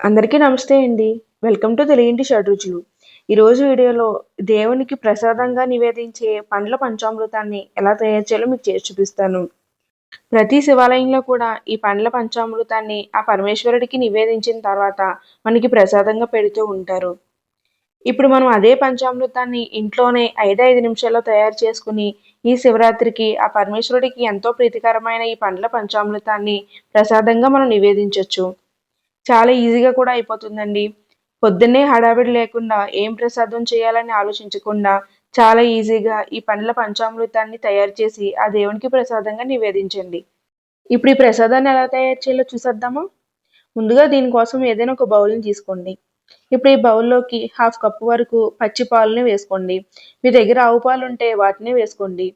అందరికీ నమస్తే అండి. వెల్కమ్ టు తెలియండి షడ్రుచులు ఈరోజు వీడియోలో దేవునికి ప్రసాదంగా నివేదించే పండ్ల పంచామృతాన్ని ఎలా తయారు చేయాలో మీకు చేసి చూపిస్తాను. ప్రతి శివాలయంలో కూడా ఈ పండ్ల పంచామృతాన్ని ఆ పరమేశ్వరుడికి నివేదించిన తర్వాత మనకి ప్రసాదంగా పెడుతూ ఉంటారు. ఇప్పుడు మనం అదే పంచామృతాన్ని ఇంట్లోనే ఐదు ఐదు నిమిషాల్లో తయారు చేసుకుని ఈ శివరాత్రికి ఆ పరమేశ్వరుడికి ఎంతో ప్రీతికరమైన ఈ పండ్ల పంచామృతాన్ని ప్రసాదంగా మనం నివేదించవచ్చు చాలా ఈజీగా కూడా అయిపోతుందండి. పొద్దున్నే హడావిడి లేకుండా ఏం ప్రసాదం చేయాలని ఆలోచించకుండా చాలా ఈజీగా ఈ పండ్ల పంచామృతాన్ని తయారు చేసి ఆ దేవునికి ప్రసాదంగా నివేదించండి. ఇప్పుడు ఈ ప్రసాదాన్ని ఎలా తయారు చేయాలో చూసేద్దామా? ముందుగా దీనికోసం ఏదైనా ఒక బౌల్ని తీసుకోండి. ఇప్పుడు ఈ బౌల్లోకి హాఫ్ కప్ వరకు పచ్చి పాలని వేసుకోండి. మీ దగ్గర ఆవు పాలు ఉంటే వాటిని వేసుకోండి.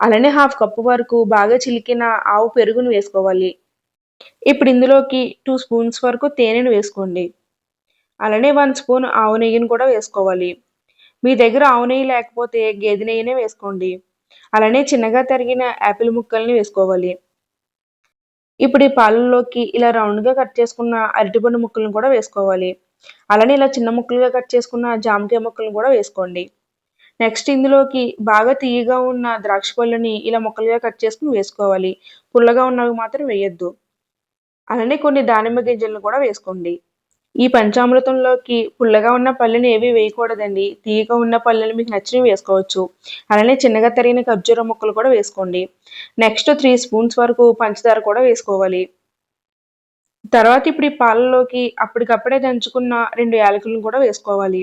అలానే హాఫ్ కప్పు వరకు బాగా చిలికిన ఆవు పెరుగును వేసుకోవాలి. ఇప్పుడు ఇందులోకి టూ స్పూన్స్ వరకు తేనెను వేసుకోండి. అలానే వన్ స్పూన్ ఆవు నెయ్యిని కూడా వేసుకోవాలి. మీ దగ్గర ఆవు నెయ్యి లేకపోతే గేదె నెయ్యినే వేసుకోండి. అలానే చిన్నగా తరిగిన యాపిల్ ముక్కల్ని వేసుకోవాలి. ఇప్పుడు ఈ పాలల్లోకి ఇలా రౌండ్గా కట్ చేసుకున్న అరటిపండు ముక్కలను కూడా వేసుకోవాలి. అలానే ఇలా చిన్న ముక్కలుగా కట్ చేసుకున్న జామకాయ ముక్కలను కూడా వేసుకోండి. నెక్స్ట్ ఇందులోకి బాగా తీయగా ఉన్న ద్రాక్ష పళ్ళని ఇలా ముక్కలుగా కట్ చేసుకుని వేసుకోవాలి. పుల్లగా ఉన్నవి మాత్రం వేయొద్దు. అలానే కొన్ని దానిమ్మ గింజలను కూడా వేసుకోండి. ఈ పంచామృతంలోకి పుల్లగా ఉన్న పళ్ళని ఏవి వేయకూడదండి. తీయగా ఉన్న పళ్ళని మీకు నచ్చినవి వేసుకోవచ్చు. అలానే చిన్నగా తరిగిన ఖర్జూర ముక్కలు కూడా వేసుకోండి. నెక్స్ట్ త్రీ స్పూన్స్ వరకు పంచదార కూడా వేసుకోవాలి. తర్వాత ఇప్పుడు ఈ పాలలోకి అప్పటికప్పుడే దంచుకున్న రెండు యాలకులను కూడా వేసుకోవాలి.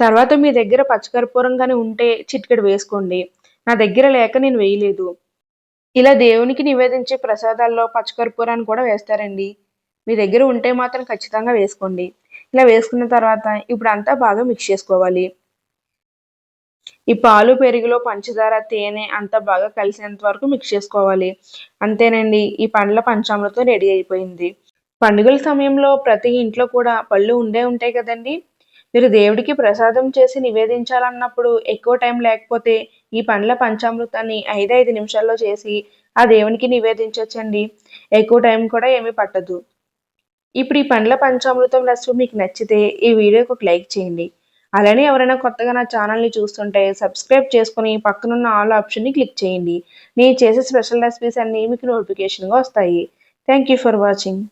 తర్వాత మీ దగ్గర పచ్చకర్పూరం కానీ ఉంటే చిటికెడు వేసుకోండి. నా దగ్గర లేక నేను వేయలేదు. ఇలా దేవునికి నివేదించే ప్రసాదాల్లో పచ్చకర్పూరాన్ని కూడా వేస్తారండి. మీ దగ్గర ఉంటే మాత్రం ఖచ్చితంగా వేసుకోండి. ఇలా వేసుకున్న తర్వాత ఇప్పుడు అంతా బాగా మిక్స్ చేసుకోవాలి. ఈ పాలు పెరుగులో పంచదార తేనె అంతా బాగా కలిసేంత వరకు మిక్స్ చేసుకోవాలి. అంతేనండి ఈ పండ్ల పంచామృతం రెడీ అయిపోయింది. పండుగల సమయంలో ప్రతి ఇంట్లో కూడా పళ్ళు ఉండే ఉంటాయి కదండి. మీరు దేవుడికి ప్రసాదం చేసి నివేదించాలన్నప్పుడు ఎక్కువ టైం లేకపోతే ఈ పండ్ల పంచామృతాన్ని ఐదు ఐదు నిమిషాల్లో చేసి ఆ దేవునికి నివేదించవచ్చండి ఎక్కువ టైం కూడా ఏమీ పట్టదు. ఇప్పుడు ఈ పండ్ల పంచామృతం రెసిపీ మీకు నచ్చితే ఈ వీడియోకి ఒక లైక్ చేయండి. అలానే ఎవరైనా కొత్తగా నా ఛానల్ని చూస్తుంటే సబ్స్క్రైబ్ చేసుకుని పక్కనున్న ఆల్ ఆప్షన్ని క్లిక్ చేయండి. నేను చేసే స్పెషల్ రెసిపీస్ అన్నీ మీకు నోటిఫికేషన్గా వస్తాయి. Thank you for watching.